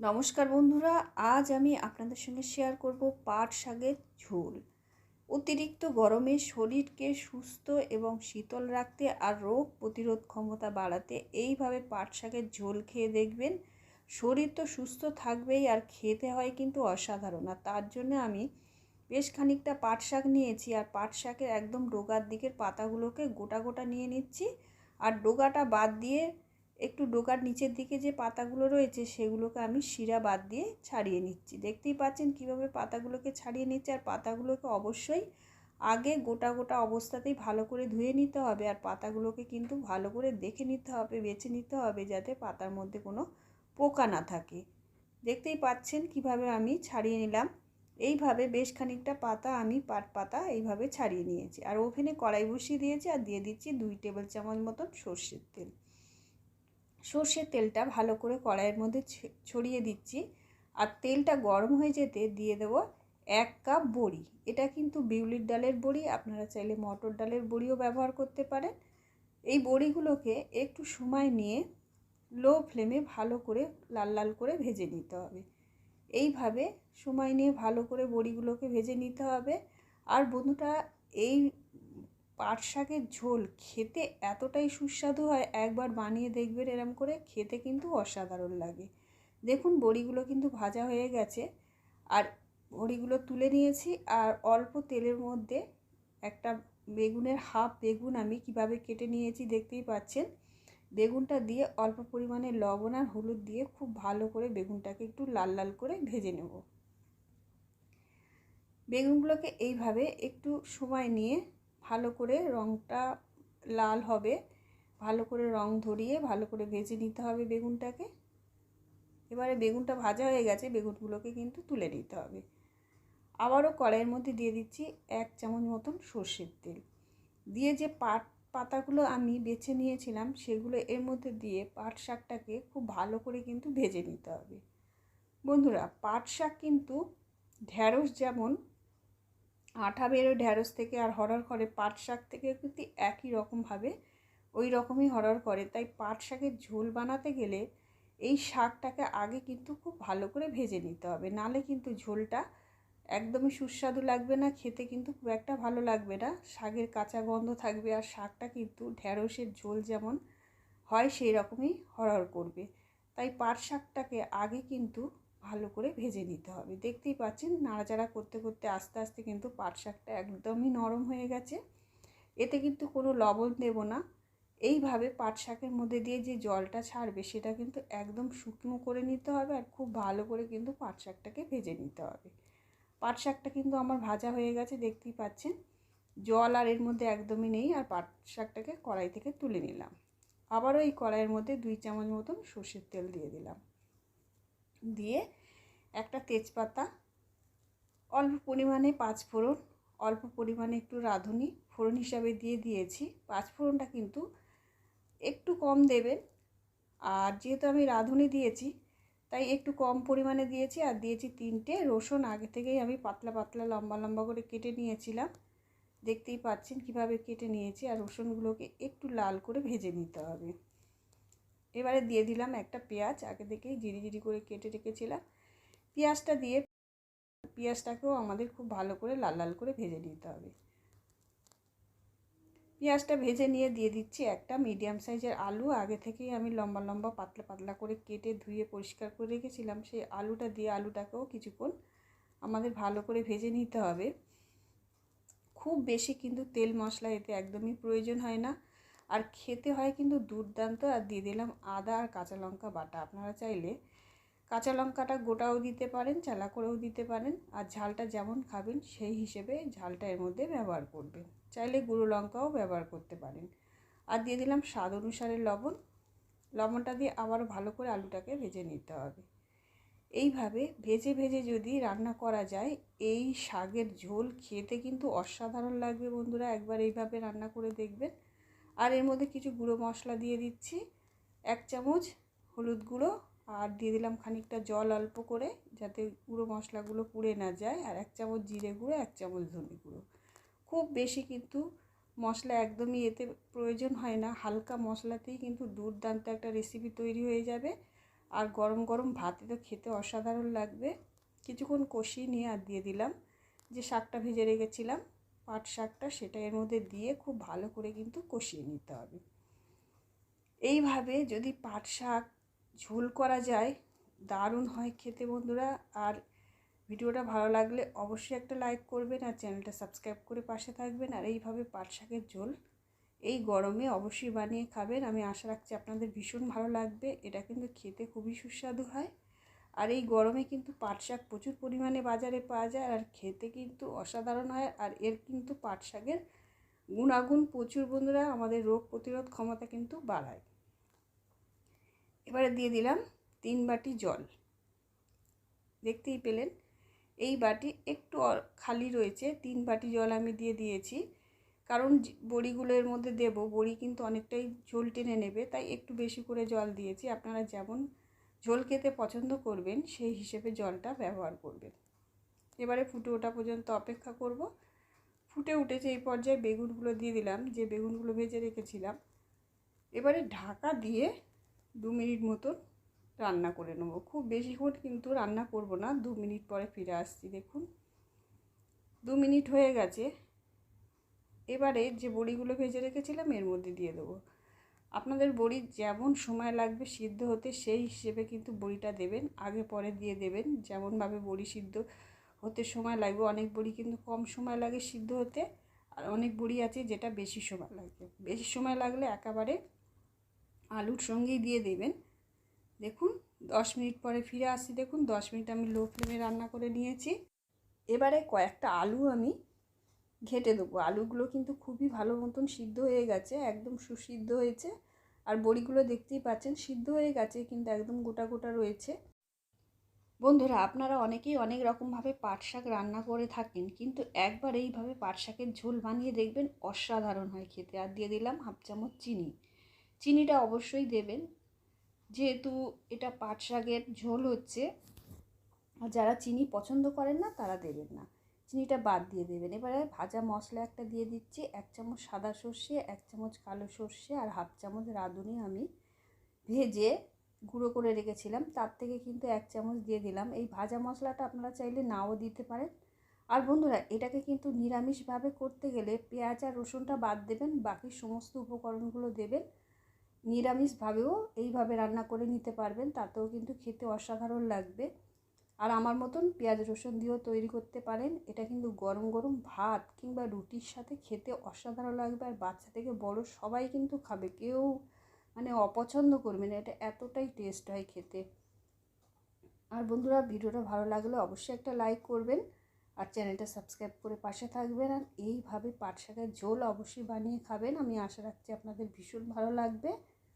নমস্কার বন্ধুরা, আজ আমি আপনাদের সঙ্গে শেয়ার করব পাট শাকের ঝোল। অতিরিক্ত গরমে শরীরকে সুস্থ এবং শীতল রাখতে আর রোগ প্রতিরোধ ক্ষমতা বাড়াতে এইভাবে পাট শাকের ঝোল খেয়ে দেখবেন। শরীর তো সুস্থ থাকবেই আর খেতে হয় কিন্তু অসাধারণ। আর তার জন্য আমি বেশ খানিকটা পাট শাক নিয়েছি আর পাট শাকের একদম ডোগার দিকের পাতাগুলোকে গোটা গোটা নিয়ে নিচ্ছি। আর ডোগাটা বাদ দিয়ে একটু ডোকার নিচের দিকে যে পাতাগুলো রয়েছে সেগুলোকে আমি শিরা বাদ দিয়ে ছাড়িয়ে নিচ্ছি। দেখতেই পাচ্ছেন কীভাবে পাতাগুলোকে ছাড়িয়ে নিচ্ছে আর পাতাগুলোকে অবশ্যই আগে গোটা গোটা অবস্থাতেই ভালো করে ধুয়ে নিতে হবে আর পাতাগুলোকে কিন্তু ভালো করে দেখে নিতে হবে, বেছে নিতে হবে যাতে পাতার মধ্যে কোনো পোকা না থাকে। দেখতেই পাচ্ছেন কীভাবে আমি ছাড়িয়ে নিলাম। এইভাবে বেশ খানিকটা পাতা আমি পাট পাতা এইভাবে ছাড়িয়ে নিয়েছি। আর ওভেনে কড়াই বসিয়ে দিয়েছি আর দিয়ে দিচ্ছি দুই টেবিল চামচ মতন সর্ষের তেল। সর্ষের তেলটা ভালো করে কড়াইয়ের মধ্যে ছড়িয়ে দিচ্ছি। আর তেলটা গরম হয়ে যেতে দিয়ে দেব এক কাপ বড়ি। এটা কিন্তু বিউলির ডালের বড়ি, আপনারা চাইলে মটর ডালের বড়িও ব্যবহার করতে পারেন। এই বড়িগুলোকে একটু সময় নিয়ে লো ফ্লেমে ভালো করে লাল লাল করে ভেজে নিতে হবে। এইভাবে সময় নিয়ে ভালো করে বড়িগুলোকে ভেজে নিতে হবে। আর বন্ধুটা এই পাট শাকের ঝোল খেতে এতটাই সুস্বাদু হয়, একবার বানিয়ে দেখবেন এরম করে খেতে কিন্তু অসাধারণ লাগে। দেখুন বড়িগুলো কিন্তু ভাজা হয়ে গেছে, আর বড়িগুলো তুলে নিয়েছি, আর অল্প তেলের মধ্যে একটা বেগুনের হাফ বেগুন আমি কীভাবে কেটে নিয়েছি দেখতেই পাচ্ছেন। বেগুনটা দিয়ে অল্প পরিমাণে লবণ আর হলুদ দিয়ে খুব ভালো করে বেগুনটাকে একটু লাল লাল করে ভেজে নেব। বেগুনগুলোকে এইভাবে একটু সময় নিয়ে ভালো করে রঙটা লাল হবে। ভালো করে রং ধরিয়ে ভালো করে ভেজে নিতে হবে বেগুনটাকে। এবারে বেগুনটা ভাজা হয়ে গেছে, বেগুনগুলোকে কিন্তু তুলে নিতে হবে। আবারও কড়াইয়ের মধ্যে দিয়ে দিচ্ছি এক চামচ মতন সর্ষের তেল। দিয়ে যে পাট পাতাগুলো আমি বেছে নিয়েছিলাম, সেগুলো এর মধ্যে দিয়ে পাট শাকটাকে খুব ভালো করে কিন্তু ভেজে নিতে হবে। বন্ধুরা, পাট শাক কিন্তু ঢ্যাঁড়স যেমন আঠা বেরোয় ঢ্যাঁড়স থেকে আর হরর করে পাট শাক থেকে কিন্তু একই রকমভাবে ওই রকমই হরর করে। তাই পাট শাকের ঝোল বানাতে গেলে এই শাকটাকে আগে কিন্তু খুব ভালো করে ভেজে নিতে হবে। নালে কিন্তু ঝোলটা একদমই সুস্বাদু লাগবে না, খেতে কিন্তু খুব একটা ভালো লাগবে না। শাকের কাঁচা গন্ধ থাকবে আর শাকটা কিন্তু ঢ্যাঁড়সের ঝোল যেমন হয়, সেই রকমই হরহর করবে। তাই পাট শাকটাকে আগে কিন্তু ভালো করে ভেজে নিতে হবে। দেখতেই পাচ্ছেন নাড়াচাড়া করতে করতে আস্তে আস্তে কিন্তু পাট শাকটা একদমই নরম হয়ে গেছে। এতে কিন্তু কোনো লবণ দেব না। এইভাবে পাট শাকের মধ্যে দিয়ে যে জলটা ছাড়বে সেটা কিন্তু একদম শুকনো করে নিতে হবে আর খুব ভালো করে কিন্তু পাট শাকটাকে ভেজে নিতে হবে। পাট শাকটা কিন্তু আমার ভাজা হয়ে গেছে, দেখতেই পাচ্ছেন। জল আর এর মধ্যে একদমই নেই আর পাট শাকটাকে কড়াই থেকে তুলে নিলাম। আবারও এই কড়াইয়ের মধ্যে দুই চামচ মতন সর্ষের তেল দিয়ে দিলাম। দিয়ে একটা তেজপাতা, অল্প পরিমাণে পাঁচ ফোড়ন, অল্প পরিমাণে একটু রাঁধুনি, ফোড়ন হিসাবে দিয়ে দিয়েছি। পাঁচ ফোড়নটা কিন্তু একটু কম দেবেন। আর যেহেতু আমি রাঁধুনি দিয়েছি, তাই একটু কম পরিমাণে দিয়েছি আর দিয়েছি তিনটে রসুন। আগে থেকেই আমি পাতলা পাতলা লম্বা লম্বা করে কেটে নিয়েছিলাম। দেখতেই পাচ্ছেন কীভাবে কেটে নিয়েছি। আর রসুনগুলোকে একটু লাল করে ভেজে নিতে হবে। এবারে দিয়ে দিলাম একটা পেঁয়াজ, আগে থেকেই জিরি জিরি করে কেটে রেখেছিলাম। পেঁয়াজটা দিয়ে পেঁয়াজটাকেও আমাদের খুব ভালো করে লাল লাল করে ভেজে নিতে হবে। পেঁয়াজটা ভেজে নিয়ে দিয়ে দিচ্ছি একটা মিডিয়াম সাইজের আলু। আগে থেকেই আমি লম্বা লম্বা পাতলা পাতলা করে কেটে ধুয়ে পরিষ্কার করে রেখেছিলাম। সেই আলুটা দিয়ে আলুটাকেও কিছুক্ষণ আমাদের ভালো করে ভেজে নিতে হবে। খুব বেশি কিন্তু তেল মশলা এতে একদমই প্রয়োজন হয় না। আর খেতে হয় কিন্তু দুর্দান্ত। আর দিয়ে দিলাম আদা আর কাঁচা লঙ্কা বাটা। আপনারা চাইলে কাঁচা লঙ্কাটা গোটাও দিতে পারেন, চালা করেও দিতে পারেন। আর ঝালটা যেমন খাবেন, সেই হিসেবে ঝালটা এর মধ্যে ব্যবহার করবেন। চাইলে গুঁড়ো লঙ্কাও ব্যবহার করতে পারেন। আর দিয়ে দিলাম স্বাদ অনুসারে লবণ। লবণটা দিয়ে আবার ভালো করে আলুটাকে ভেজে নিতে হবে। এইভাবে ভেজে ভেজে যদি রান্না করা যায়, এই শাকের ঝোল খেতে কিন্তু অসাধারণ লাগবে বন্ধুরা। একবার এইভাবে রান্না করে দেখবেন। আর এর মধ্যে কিছু গুঁড়ো মশলা দিয়ে দিচ্ছি। এক চামচ হলুদ গুঁড়ো আর দিয়ে দিলাম খানিকটা জল অল্প করে যাতে গুঁড়ো মশলাগুলো পুড়ে না যায়। আর এক চামচ জিরে গুঁড়ো, এক চামচ ধনে গুঁড়ো। খুব বেশি কিন্তু মশলা একদমই এতে প্রয়োজন হয় না। হালকা মশলাতেই কিন্তু দুর্দান্ত একটা রেসিপি তৈরি হয়ে যাবে। আর গরম গরম ভাতে তো খেতে অসাধারণ লাগবে। কিছুক্ষণ কষিয়ে নিয়ে আর দিয়ে দিলাম। যে শাকটা ভেজে রেখেছিলাম পাট শাকটা সেটা এর মধ্যে দিয়ে খুব ভালো করে কিন্তু কষিয়ে নিতে হবে। এইভাবে যদি পাট শাক ঝোল করা যায়, দারুণ হয় খেতে বন্ধুরা। আর ভিডিওটা ভালো লাগলে অবশ্যই একটা লাইক করবেন আর চ্যানেলটা সাবস্ক্রাইব করে পাশে থাকবেন। আর এইভাবে পাট শাকের ঝোল এই গরমে অবশ্যই বানিয়ে খাবেন। আমি আশা রাখছি আপনাদের ভীষণ ভালো লাগবে। এটা কিন্তু খেতে খুবই সুস্বাদু হয়। আর এই গরমে কিন্তু পাট শাক প্রচুর পরিমাণে বাজারে পাওয়া যায়, আর খেতে কিন্তু অসাধারণ হয়, আর এর কিন্তু পাট শাকের গুণাগুণ প্রচুর বন্ধুরা, আমাদের রোগ প্রতিরোধ ক্ষমতা কিন্তু বাড়ায়। এবারে দিয়ে দিলাম তিন বাটি জল। দেখতেই পেলেন, এই বাটি একটু খালি রয়েছে, তিন বাটি জল আমি দিয়ে দিয়েছি। কারণ বড়িগুলো এর মধ্যে দেব, বড়ি কিন্তু অনেকটাই ঝোল টেনে নেবে, তাই একটু বেশি করে জল দিয়েছি। আপনারা যেমন ঝোল খেতে পছন্দ করবেন, সেই হিসেবে জলটা ব্যবহার করবেন। এবারে ফুটে ওঠা পর্যন্ত অপেক্ষা করব। ফুটে উঠেছে এই পর্যায়ে বেগুনগুলো দিয়ে দিলাম, যে বেগুনগুলো ভেজে রেখেছিলাম। এবারে ঢাকা দিয়ে দু মিনিট মতন রান্না করে নেব। খুব বেশিক্ষণ কিন্তু রান্না করব না, দু মিনিট পরে ফিরে আসছি, দেখুন। দু মিনিট হয়ে গেছে। এবারে যে বড়িগুলো ভেজে রেখেছিলাম, এর মধ্যে দিয়ে দেবো। আপনাদের বড়ি যেমন সময় লাগবে সিদ্ধ হতে, সেই হিসেবে কিন্তু বড়িটা দেবেন। আগে পরে দিয়ে দেবেন। যেমনভাবে বড়ি সিদ্ধ হতে সময় লাগবে, অনেক বড়ি কিন্তু কম সময় লাগে সিদ্ধ হতে। আর অনেক বড়ি আছে যেটা বেশি সময় লাগবে বেশি সময় লাগলে একেবারে আলুর সঙ্গেই দিয়ে দেবেন। দেখুন, দশ মিনিট পরে ফিরে আসছি দেখুন, দশ মিনিট আমি লো ফ্লেমে রান্না করে নিয়েছি। এবারে কয়েকটা আলু আমি ঘেটে দেবো। আলুগুলো কিন্তু খুবই ভালো মতন সিদ্ধ হয়ে গেছে, একদম সুসিদ্ধ হয়েছে। আর বড়িগুলো দেখতেই পাচ্ছেন, সিদ্ধ হয়ে গেছে, কিন্তু একদম গোটা গোটা রয়েছে। বন্ধুরা, আপনারা অনেকেই অনেক রকমভাবে পাট শাক রান্না করে থাকেন, কিন্তু একবার এইভাবে পাট শাকের ঝোল বানিয়ে দেখবেন অসাধারণ হয় খেতে। আর দিয়ে দিলাম হাফ চামচ চিনি। চিনিটা অবশ্যই দেবেন। যেহেতু এটা পাট শাকের ঝোল হচ্ছে, আর যারা চিনি পছন্দ করেন না, তারা দেবেন না। চিনিটা বাদ দিয়ে দেবেন। এবারে ভাজা মশলা একটা দিয়ে দিচ্ছি। এক চামচ সাদা সর্ষে, এক চামচ কালো সর্ষে আর হাফ চামচ রাঁধুনি আমি ভেজে গুঁড়ো করে রেখেছিলাম। তার থেকে কিন্তু এক চামচ দিয়ে দিলাম। এই ভাজা মশলাটা আপনারা চাইলে নাও দিতে পারেন। আর বন্ধুরা, এটাকে কিন্তু নিরামিষভাবে করতে গেলে পেঁয়াজ আর রসুনটা বাদ দেবেন, বাকি সমস্ত উপকরণগুলো দেবেন। নিরামিষভাবেও এইভাবে রান্না করে নিতে পারবেন, তাতেও কিন্তু খেতে অসাধারণ লাগবে। আর আমার মতন পেঁয়াজ, রসুন দিয়েও তৈরি করতে পারেন। এটা কিন্তু গরম গরম ভাত কিংবা রুটির সাথে খেতে অসাধারণ লাগবে। আর বাচ্চা থেকে বড় সবাই কিন্তু খাবে, কেউ মানে অপছন্দ করবে না। এটা এতটাই টেস্ট হয় খেতে। আর বন্ধুরা, ভিডিওটা ভালো লাগলে অবশ্যই একটা লাইক করবেন আর চ্যানেলটা সাবস্ক্রাইব করে পাশে থাকবেন। আর এইভাবে পাট শাকের ঝোল অবশ্যই বানিয়ে খাবেন। আমি আশা রাখছি আপনাদের ভীষণ ভালো লাগবে।